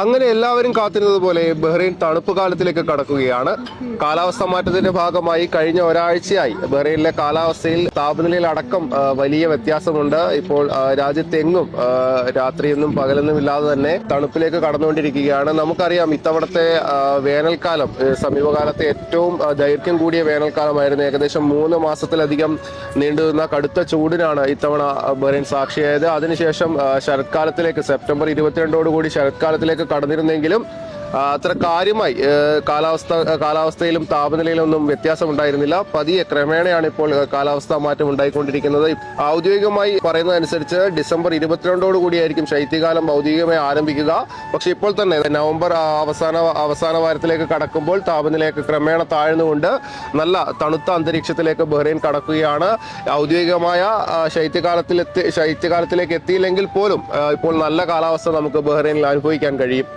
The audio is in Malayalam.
അങ്ങനെ എല്ലാവരും കാത്തിരുന്നത് പോലെ ബഹ്റൈൻ തണുപ്പ് കാലത്തിലേക്ക് കടക്കുകയാണ്. കാലാവസ്ഥ മാറ്റത്തിന്റെ ഭാഗമായി കഴിഞ്ഞ ഒരാഴ്ചയായി ബഹ്റൈനിലെ കാലാവസ്ഥയിൽ താപനിലയിൽ അടക്കം വലിയ വ്യത്യാസമുണ്ട്. ഇപ്പോൾ രാജ്യത്തെങ്ങും രാത്രിയൊന്നും പകലൊന്നും ഇല്ലാതെ തന്നെ തണുപ്പിലേക്ക് കടന്നുകൊണ്ടിരിക്കുകയാണ്. നമുക്കറിയാം ഇത്തവണത്തെ വേനൽക്കാലം സമീപകാലത്തെ ഏറ്റവും ദൈർഘ്യം കൂടിയ വേനൽക്കാലമായിരുന്നു. ഏകദേശം മൂന്ന് മാസത്തിലധികം നീണ്ടുനിന്ന കടുത്ത ചൂടിനാണ് ഇത്തവണ ബഹ്റൈൻ സാക്ഷിയായത്. അതിനുശേഷം ശരത്കാലത്തിലേക്ക് സെപ്റ്റംബർ ഇരുപത്തിരണ്ടോടുകൂടി ശരത്കാലത്തിലേക്ക് കടന്നിരുന്നെങ്കിലും അത്ര കാര്യമായി കാലാവസ്ഥ കാലാവസ്ഥയിലും താപനിലയിലും ഒന്നും വ്യത്യാസം ഉണ്ടായിരുന്നില്ല പതിയെ ക്രമേണയാണ് ഇപ്പോൾ കാലാവസ്ഥ മാറ്റം ഉണ്ടായിക്കൊണ്ടിരിക്കുന്നത്. ഔദ്യോഗികമായി പറയുന്നതനുസരിച്ച് ഡിസംബർ ഇരുപത്തിരണ്ടോട് കൂടിയായിരിക്കും ശൈത്യകാലം ഔദ്യോഗികമായി ആരംഭിക്കുക. പക്ഷെ ഇപ്പോൾ തന്നെ നവംബർ അവസാന അവസാന വാരത്തിലേക്ക് കടക്കുമ്പോൾ താപനിലയൊക്കെ ക്രമേണ താഴ്ന്നുകൊണ്ട് നല്ല തണുത്ത അന്തരീക്ഷത്തിലേക്ക് ബഹ്റൈൻ കടക്കുകയാണ്. ഔദ്യോഗികമായ ശൈത്യകാലത്തിലെത്തി ശൈത്യകാലത്തിലേക്ക് എത്തിയില്ലെങ്കിൽ പോലും ഇപ്പോൾ നല്ല കാലാവസ്ഥ നമുക്ക് ബഹ്റൈനിൽ അനുഭവിക്കാൻ കഴിയും.